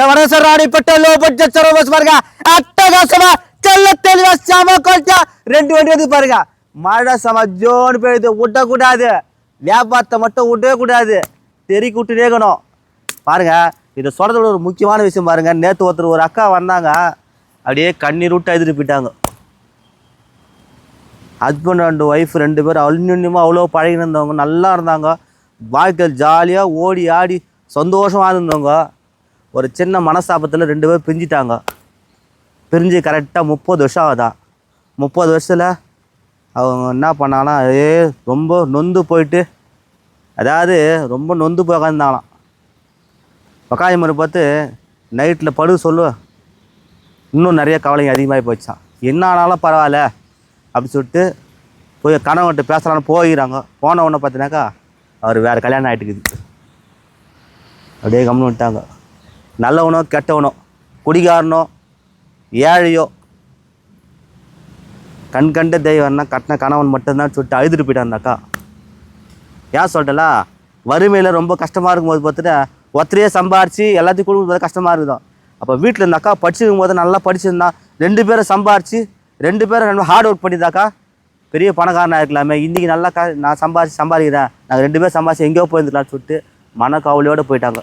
சவரச Ranipettai low budget சரோ பஸ் பாருங்க அட்டகாசமா தெல்ல தெளிவா செம கொட்டா ரெண்டு வண்டி வந்து பாருங்க மழை செம ஜோன்னு பெய்யுது விட்டக்கூடாது வியாபாரத்தை மட்டும் விட்டவே கூடாது தெறிக்கு விட்டுட்டே இருக்கணும் பாருங்க இதை சொல்றதோட ஒரு முக்கியமான விஷயம் பாருங்க நேற்று ஒருத்தர் ஒரு அக்கா வந்தாங்க அப்படியே கண்ணீர் விட்டு எழுதிட்டு போயிட்டாங்க ஹஸ்பண்ட் அண்ட் ஒய்ஃப் ரெண்டு பேரும் அந்யுன்யமாக அவ்வளோ பழகினு இருந்தவங்க நல்லா இருந்தாங்க வாழ்க்கையில் ஜாலியாக ஓடி ஆடி சந்தோஷமாக இருந்தவங்க ஒரு சின்ன மனஸ்தாபத்தில் ரெண்டு பேரும் பிரிஞ்சிட்டாங்க. பிரிஞ்சு கரெக்டாக முப்பது வருஷம் ஆகுதான் முப்பது வருஷத்தில் அவங்க என்ன பண்ணாங்கன்னா ஏ ரொம்ப நொந்து போயிட்டு அதாவது ரொம்ப நொந்து போய் உக்காந்துருந்தாங்களாம். உக்காயமரை பார்த்து நைட்டில் படு சொல்லுவேன் இன்னும் நிறைய கவலைங்க அதிகமாகி போச்சான் என்ன ஆனாலும் பரவாயில்ல அப்படின்னு சொல்லிட்டு போய் கணவன்கிட்ட பேசலான்னு போயிடறாங்க. போன உடனே பார்த்தினாக்கா அவர் வேறு கல்யாணம் ஆகிட்டுக்குது அப்படியே கம்முன்னு விட்டாங்க நல்லவனோ கெட்டவனோ குடிகாரனோ ஏழையோ கண் கண்ட தெய்வம்னா கட்டின கணவன் மட்டும்தான் சொல்லிட்டு அழுதுட்டு போயிட்டான்னாக்கா ஏன் சொல்லிட்டல வறுமையில் ரொம்ப கஷ்டமாக இருக்கும்போது பார்த்துட்டு ஒத்தரையே சம்பாரித்து எல்லாத்தையும் கொடுக்கும்போது கஷ்டமாக இருக்குதோ? அப்போ வீட்டில் இருந்தாக்கா படிச்சிருக்கும் போது நல்லா படிச்சிருந்தா ரெண்டு பேரும் சம்பாரிச்சு ரெண்டு பேரும் ரெண்டு ஹார்ட் ஒர்க் பண்ணியிருந்தாக்கா பெரிய பணக்காரனாக இருக்கலாமே இன்றைக்கி நல்லா க நான் சம்பாரிச்சு சம்பாதிக்கிறேன் நாங்கள் ரெண்டு பேரும் சம்பாரிச்சு எங்கேயோ போயிருந்துக்கலாம்னு சொல்லிட்டு மனக்கவலையோடு போயிட்டாங்க.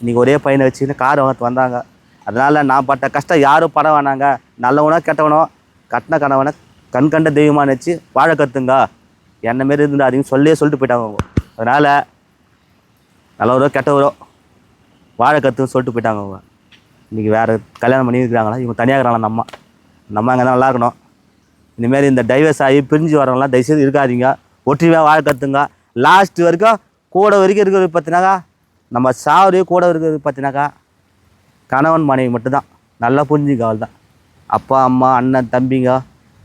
இன்றைக்கி ஒரே பையனை வச்சுக்கின்னு கார் வாங்க வந்தாங்க. அதனால் நான் பட்ட கஷ்டம் யாரும் பட வேணாங்க. நல்லவனோ கெட்டவனோ கட்டின கணவனை கண் கண்ட தெய்வமாக நினச்சி வாழ கற்றுங்க என்ன மாரி இருந்தாருன்னு சொல்லியே சொல்லிட்டு போயிட்டாங்க அதனால் நல்லவரோ கெட்டவரோ வாழ கற்றுன்னு சொல்லிட்டு போயிட்டாங்க அவங்க. இன்றைக்கி வேறு கல்யாணம் பண்ணி இருக்கிறாங்களா இவங்க தனியாக இருக்கிறாங்களா? நம்ம. நம்ம அங்கே தான் நல்லா இருக்கணும். இந்தமாரி இந்த டைவர்ஸ் ஆகி பிரிஞ்சு வரவங்களாம் தயவுசெய்து இருக்காதீங்க. ஒற்றுமையாக வாழ கற்றுங்க லாஸ்ட் வரைக்கும் கூட வரைக்கும் இருக்கிறது பார்த்தினாக்கா நம்ம சாரு கூட இருக்கிறது பார்த்தினாக்கா கணவன் மனைவி மட்டும்தான். நல்லா புரிஞ்சுக்க அவள் தான் அப்பா அம்மா அண்ணன் தம்பிங்க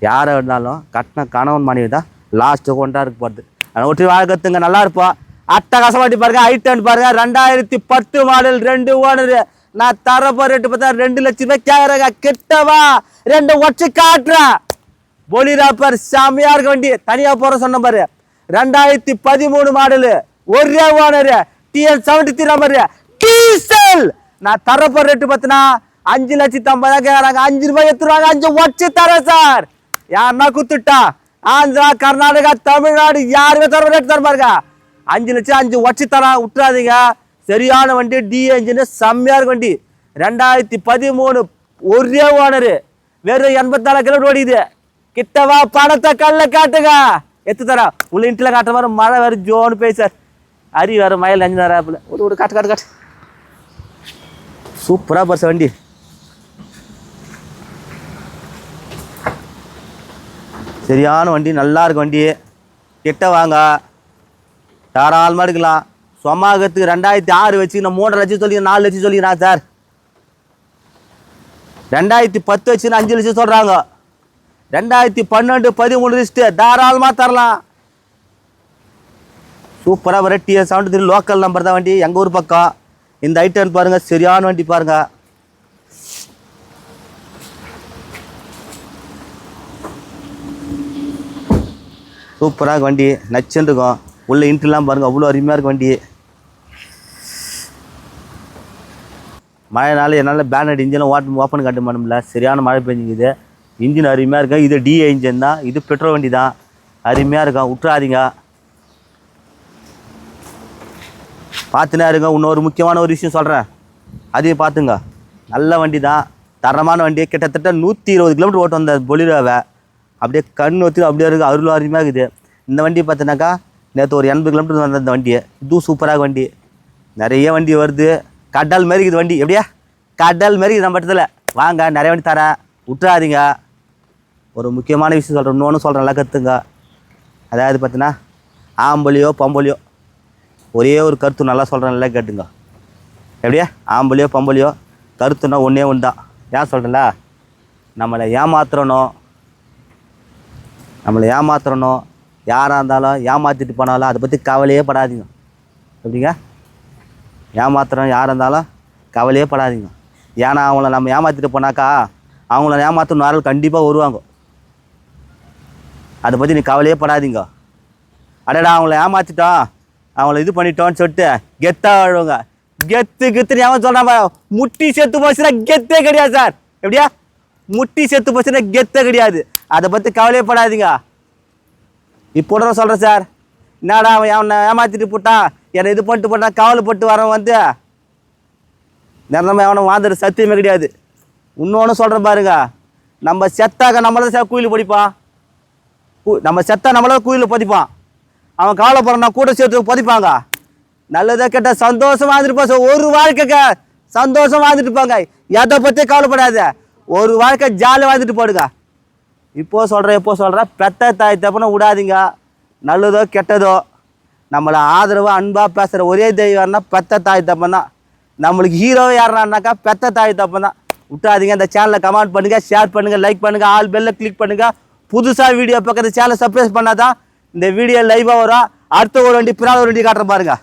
யாரை இருந்தாலும் கட்டின கணவன் மனைவி தான் லாஸ்ட்டு கொண்டா இருக்க போகிறது ஆனால் ஒற்றி வாழ்க்கத்துங்க நல்லா இருப்போம் அட்டகாசமாட்டி பாருங்க. ஐட்டன் பாருங்க. ரெண்டாயிரத்தி பத்து மாடல் ரெண்டு ஓனரு. நான் தரப்போ ரேட்டு பார்த்தா ரெண்டு லட்சம் ரூபாய் கேட்குறேங்க. கிட்டவா? ரெண்டு ஒற்றை காட்டுறேன் பொலிராப்பர் செமையா இருக்க வண்டி. தனியா போற சொன்ன பாரு. ரெண்டாயிரத்தி பதிமூணு மாடலு. ஒரே owner. TN seventy three number diesel நான் தரப்போ ரேட்டு பார்த்தினா அஞ்சு லட்சத்தி ஐம்பதாயிரம் கேட்குறாங்க அஞ்சு ரூபாய் எடுத்துருவாங்க. அஞ்சு ஒச்சு தரேன் சார். யாருன்னா குத்துட்டா. ஆந்திரா கர்நாடகா தமிழ்நாடு யாருமே தர ரேட்டு தர பாருங்க அஞ்சு லட்சம் அஞ்சு ஒச்சு தரேன் விட்டுறாதீங்க. சரியான வண்டி டி என்ஜின் செம்மையா வண்டி. ரெண்டாயிரத்தி பதிமூணு ஒரே ஓனரு. வெறும் எண்பத்தாறு கிலோமீட்டர் ஓடிது கிட்டவா பணத்தை கல்ல காட்டுங்க. எத்து தரா உள்ள இன்ட்டில் காட்டுற மாதிரி மழை வேறு ஜோன்னு சார் அரி வேறு மயில் அஞ்சு நேரம் ஒரு ஒரு காட்டு காட்டு காட்டு. சூப்பராக பரிசு வண்டி. சரியான வண்டி நல்லா இருக்கு வண்டி. கிட்ட வாங்க. தாராளமாக எடுக்கலாம். சொமாகத்துக்கு ரெண்டாயிரத்தி ஆறு வச்சு நான் மூன்றரை லட்சம் சொல்லி நாலு லட்சம் சொல்லிக்கிறேன் சார். ரெண்டாயிரத்தி பத்து வச்சு அஞ்சு லட்சம் சொல்கிறாங்க ரெண்டாயிரத்தி பன்னெண்டு பதிமூணு லிஸ்ட்டு தாராளமாக தரலாம். சூப்பராக வர TS seventy three local number தான் வண்டி. எங்கள் ஊர் பக்கம். இந்த ஐட்டன் பாருங்கள் சரியான வண்டி பாருங்கள் சூப்பராக வண்டி. நச்சுன்னு இருக்கும். உள்ள இன்ட்ரெலாம் பாருங்கள் அவ்வளோ அருமையாக இருக்கும் வண்டி. மழைனால என்னால் பேனட் இன்ஜினை ஓட்ட ஓப்பன் காட்ட முடியல. சரியான மழை பெஞ்சுக்குது. இன்ஜின் அருமையாக இருக்கும் இது டிஏ இன்ஜின் தான். இது பெட்ரோல் வண்டி தான் அருமையாக இருக்கும் விட்டுறாதீங்க பார்த்துனா இருங்க இன்னொரு முக்கியமான ஒரு விஷயம் சொல்கிறேன் அதையும் பார்த்துங்க நல்ல வண்டி தான் தரமான வண்டி கிட்டத்தட்ட நூற்றி இருபது கிலோமீட்டர் ஓட்டம் வந்த பொலிராவை. அப்படியே கண் ஒத்தி அப்படியே இருக்குது அருள் அருமையாக இருக்குது. இந்த வண்டி பார்த்தினாக்கா நேற்று ஒரு எண்பது கிலோமீட்டர் வந்த அந்த வண்டி. இதுவும் சூப்பராக வண்டி. நிறைய வண்டி வருது. கடல் மாரி இருக்குது வண்டி. எப்படியா? கடல் மாரி இருக்குது நம்ம இடத்துல. வாங்க நிறைய வண்டி தரேன். விட்டுறாதீங்க. ஒரு முக்கியமான விஷயம் சொல்கிறேன் இன்னொன்று சொல்கிறேன் நல்லா கற்றுங்க அதாவது பார்த்தீங்கன்னா ஆம்பொலியோ பொம்பொலியோ ஒரே ஒரு கருத்து நல்லா சொல்கிறேன் கேட்டுங்க. எப்படியா? ஆம்பளையோ பொம்பளையோ கருத்துனா ஒன்றே ஒன்று தான் ஏன் சொல்கிறல நம்மளை ஏமாத்துறணும் நம்மளை ஏமாத்துறணும் யாராக இருந்தாலும் ஏமாற்றிட்டு போனாலும் அதை பற்றி கவலையே படாதீங்க. எப்படிங்க? ஏமாத்துறோம் யாராக இருந்தாலும் கவலையே படாதீங்க. ஏன்னா அவங்கள நம்ம ஏமாற்றிட்டு போனாக்கா அவங்கள ஏமாற்றணும் யாரால் கண்டிப்பாக வருவாங்க. அதை பற்றி நீ கவலையே படாதீங்க. அடடா அவங்கள ஏமாற்றிட்டோம் அவங்கள இது பண்ணிட்டோன்னு சொல்லிட்டு கெத்தாக வாழ்வாங்க கெத்து கெத்து எவன் சொல்கிறான் முட்டி செத்து போச்சுன்னா கெத்தே கிடையாது சார். எப்படியா? முட்டி செத்து போச்சுன்னா கெத்தே கிடையாது. அதை பற்றி கவலையப்படாதீங்க. இப்போ நான் சொல்கிறேன் சார். என்னடா அவன் அவனை ஏமாத்திட்டு போட்டான்? என்னை இது பண்ணிட்டு போட்டான் கவலைப்பட்டு வரவன் வந்து. நிறந்தமா அவனை வாழ்ந்துட்டு சத்தியமே கிடையாது. இன்னொன்று சொல்கிறேன் பாருங்க. நம்ம செத்தாக நம்மள சார் குயில் படிப்பான். கு- நம்ம செத்தா நம்மள குயில் பதிப்பான். அவன் கவலைப்படுறான் கூட சேர்த்து புதைப்பாங்க. நல்லதா கேட்டால் சந்தோஷமாக வாழ்ந்துட்டு போ ஒரு வாழ்க்கைக்க சந்தோஷமாக வாழ்ந்துட்டு போங்க எதை பற்றி கவலைப்படாத. ஒரு வாழ்க்கை ஜாலியாக வாழ்ந்துட்டு போடுங்க. இப்போ சொல்கிறேன் இப்போ சொல்கிறேன் பெத்த தாய் தப்புனா விடாதீங்க. நல்லதோ கெட்டதோ. நம்மளை ஆதரவாக அன்பாக பேசுகிற ஒரே தெய்வம்னா பெத்த தாய் தப்பன் தான் நம்மளுக்கு ஹீரோ யாருனாக்கா பெத்த தாய் தப்பன் தான் விட்டாதீங்க இந்த சேனலை கமெண்ட் பண்ணுங்கள் ஷேர் பண்ணுங்கள் லைக் பண்ணுங்கள் ஆல் பெல்ல கிளிக் பண்ணுங்கள் புதுசாக வீடியோ பக்கத்து சேனலை சப்ரைஸ் பண்ணாதான் இந்த வீடியோ லைவாக வரும். அடுத்த ஒரு வண்டி பிறாத ஒரு வண்டி காட்டுற பாருங்க.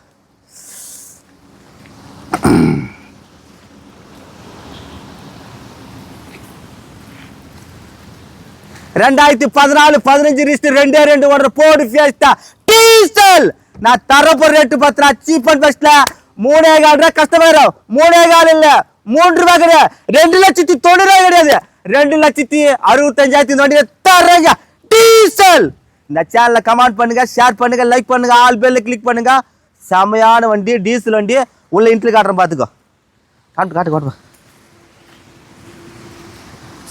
ரெண்டாயிரத்தி பதினாலு பதினஞ்சு ரிஸ்ட் ரெண்டே ரெண்டு ஓடுற போடு ஃபியஸ்டா டீசல். நான் தரப்போ ரேட்டு பார்த்தா சீப் அண்ட் பெஸ்ட்ல மூணே கால் ரூபா கஷ்டமாயிரும் மூணே கால் இல்ல மூன்று ரூபாய் கிடையாது. ரெண்டு லட்சத்தி தொண்ணூறு ரூபாய் கிடையாது. ரெண்டு லட்சத்தி அறுபத்தஞ்சாயிரத்தி தொண்ணூறு தர்றேங்க. டீசல். இந்த சேனலை கமெண்ட் பண்ணுங்கள் ஷேர் பண்ணுங்கள் லைக் பண்ணுங்கள் ஆல் பேரில் கிளிக் பண்ணுங்கள் செமையான வண்டி டீசல் வண்டி. உள்ள இன்ட்ரி காட்டுறேன் பார்த்துக்கோ காட்டு காட்டு காட்டுப்பா.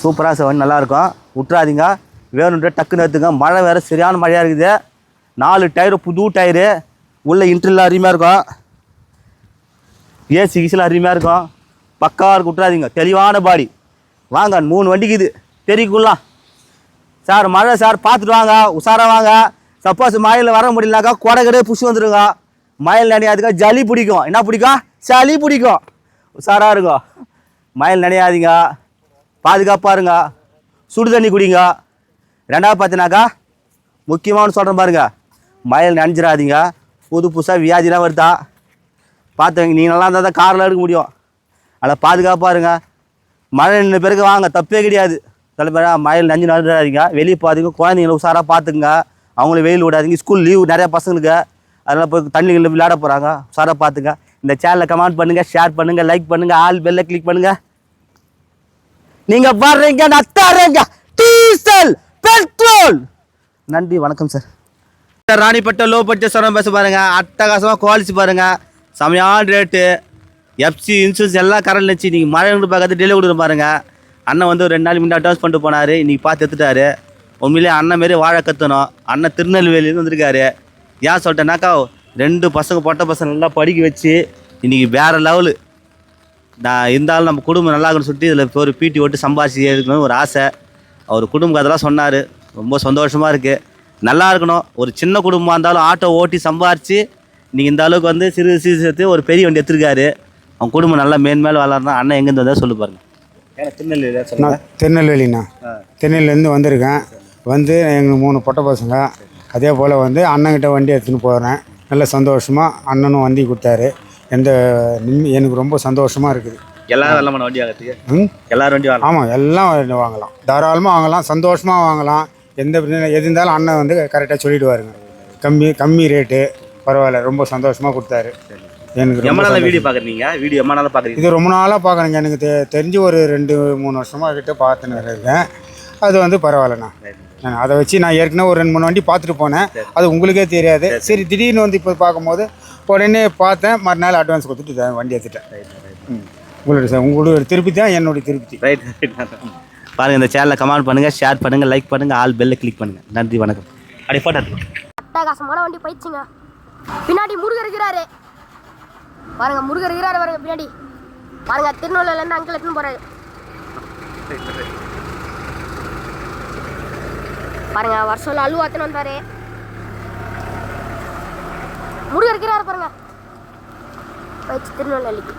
சூப்பராக சார் வண்டி நல்லாயிருக்கும் விட்றாதீங்க வேணுன்ற டக்குன்னு எடுத்துங்க. மழை வேறு சரியான மழையாக இருக்குது. நாலு டயரு புது டயரு உள்ள இன்ட்ரில் அருமையாக இருக்கும். ஏசி கீசில் அருமையாக இருக்கும். பக்காவாக இருக்கும் விட்றாதீங்க தெளிவான பாடி வாங்க மூணு வண்டிக்கு இது தெரிக்குள்ளா சார் மழை சார் பார்த்துட்டு வாங்க உஷாராக வாங்க. சப்போஸ் மழையில் வர முடியலனாக்கா கொடை கிடையாது புஷ் வந்துடுங்க மயில் நனையாதுங்க ஜலி பிடிக்கும். என்ன பிடிக்கும்? சளி பிடிக்கும். உஷாராக இருக்கும் மயில் நனையாதீங்க. பாதுகாப்பாக இருங்க. சுடு தண்ணி குடிங்க. ரெண்டாவது பார்த்தினாக்கா முக்கியமானு சொல்கிறேன் பாருங்க. மயில் நினைஞ்சிடாதீங்க புது புதுசாக வியாதிலாம் வருதா? பார்த்துங்க நீங்கள் நல்லா இருந்தால் தான் காரில் எடுக்க முடியும். அதில் பாதுகாப்பாக இருங்க. மழை நின்று பிறகு வாங்க. தப்பே கிடையாது. சில பேர் மழையில் நஞ்சு நடந்துடாதீங்க வெளியே பாத்தீங்க குழந்தைங்கள உஷாராக பார்த்துக்குங்க. அவங்கள வெயில் விடாதீங்க. ஸ்கூல் லீவ் நிறையா பசங்களுக்கு. அதனால் போய் தண்ணிகளில் விளையாட போகிறாங்க உஷாராக பார்த்துங்க. இந்த சேனலை கமெண்ட் பண்ணுங்கள் ஷேர் பண்ணுங்கள் லைக் பண்ணுங்கள் ஆல் பெல்லை கிளிக் பண்ணுங்கள் நீங்கள் வர்றீங்க நான் தரேங்க டீசல் பெட்ரோல். நன்றி வணக்கம் sir sir Ranipettai low budget சொன்ன பேச பாருங்க. அட்டகாசமாக குவாலிட்டி பாருங்க. செமையான ரேட்டு எஃப்சி இன்சூரன்ஸ் எல்லாம் கரண்ட் வச்சு நீங்கள் மழை பார்க்கறது டெலிவரி கொடுக்குற பாருங்க. அண்ணன் வந்து ஒரு ரெண்டு நாள் முன்னாடி அட்வான்ஸ் பண்ணிட்டு போனார். இன்னைக்கு பார்த்து எடுத்துட்டாரு. உண்மையிலேயே அண்ணன் மாரி வாழ கற்றணும் அண்ணன் திருநெல்வேலியிலேருந்து வந்திருக்காரு. ஏன் சொல்லிட்டேனாக்கா ரெண்டு பசங்க பொட்ட பசங்க நல்லா படிக்க வச்சு இன்றைக்கி வேற லெவலு நான் இருந்தாலும் நம்ம குடும்பம் நல்லா இருக்குன்னு சொல்லிட்டு இதில் ஒரு பீட்டி ஓட்டு சம்பாதிச்சு எடுக்கணும்னு ஒரு ஆசை. அவர் குடும்பம் அதெல்லாம் சொன்னார். ரொம்ப சந்தோஷமாக இருக்குது நல்லா இருக்கணும். ஒரு சின்ன குடும்பமாக இருந்தாலும் ஆட்டோ ஓட்டி சம்பாரித்து நீங்கள் இந்த அளவுக்கு வந்து சிறு சிறு சேர்த்து ஒரு பெரிய வண்டி எடுத்திருக்காரு. அவங்க குடும்பம் நல்லா மேன்மேல் வளரணும் அண்ணன் எங்கேருந்து வந்தால் சொல்லு பாருங்க. ஏன்னா திருநெல்வேலியா சொல்லுங்க. நான் திருநெல்வேலிண்ணா. திருநெல்வேலிலேருந்து வந்திருக்கேன். வந்து எங்கள் மூணு பொட்டை பசங்க. அதே போல் வந்து அண்ணங்கிட்ட வண்டி எடுத்துன்னு போகிறேன் நல்ல சந்தோஷமாக அண்ணனும் வண்டி கொடுத்தாரு. எந்த எனக்கு ரொம்ப சந்தோஷமாக இருக்குது. எல்லாரும் வெள்ளமான வண்டி ஆகிறதுக்கு ம்? எல்லாரும் வண்டி வாங்கலாம். ஆமாம் எல்லாம் வாங்கலாம். தாராளமாக வாங்கலாம் சந்தோஷமாக வாங்கலாம். எந்த பிரச்சனை எது இருந்தாலும் அண்ணன் வந்து கரெக்டாக சொல்லிடுவாருங்க. கம்மி கம்மி ரேட்டு பரவாயில்ல ரொம்ப சந்தோஷமாக கொடுத்தாரு. எனக்கு ரொம்ப எம்ம நாள் சந்தோஷம். வீடியோ பார்க்குறீங்க வீடியோ எம்ம நாள் பார்க்குறீங்க இது ரொம்ப நாளாக பார்க்குறேங்க எனக்கு தெ தெரிஞ்சு ஒரு ரெண்டு மூணு வருஷமாக கிட்ட பார்த்துன்னு இருக்கேன். அது வந்து பரவாயில்லண்ணா. நான் அதை வச்சு நான் ஏற்கனவே ஒரு ரெண்டு மூணு வண்டி பார்த்துட்டு போனேன். அது உங்களுக்கே தெரியாது. சரி. திடீர்னு வந்து இப்போ பார்க்கும்போது உடனே பார்த்தேன். மறுநாள் அட்வான்ஸ் கொடுத்துட்டு வண்டி எடுத்துட்டேன். ம். உங்களுடைய ச- உங்களுடைய திருப்பி தான் என்னுடைய திருப்தி. ரைட் பாருங்க இந்த சேனலை கமெண்ட் பண்ணுங்க ஷேர் பண்ணுங்க லைக் பண்ணுங்க ஆல் பெல்ல கிளிக் பண்ணுங்க. நன்றி வணக்கம். அப்படி போட்டோ. அட்டகாசமான வண்டி போயிடுச்சுங்க. பின்னாடி முருகர் இருக்கிறாரு. பாருங்க முருகர் இருக்கிறாரு பாருங்க பின்னாடி. பாருங்க திருநெல்வேலியிலேருந்து அங்கிள் எடுத்துன்னு போறாரு. பாருங்க வருஷம் அழுவாத்துன்னு வந்தாரு. முருகர் இருக்கிறாரு பாருங்க. போயிடுச்சு திருநெல்வேலிக்கு.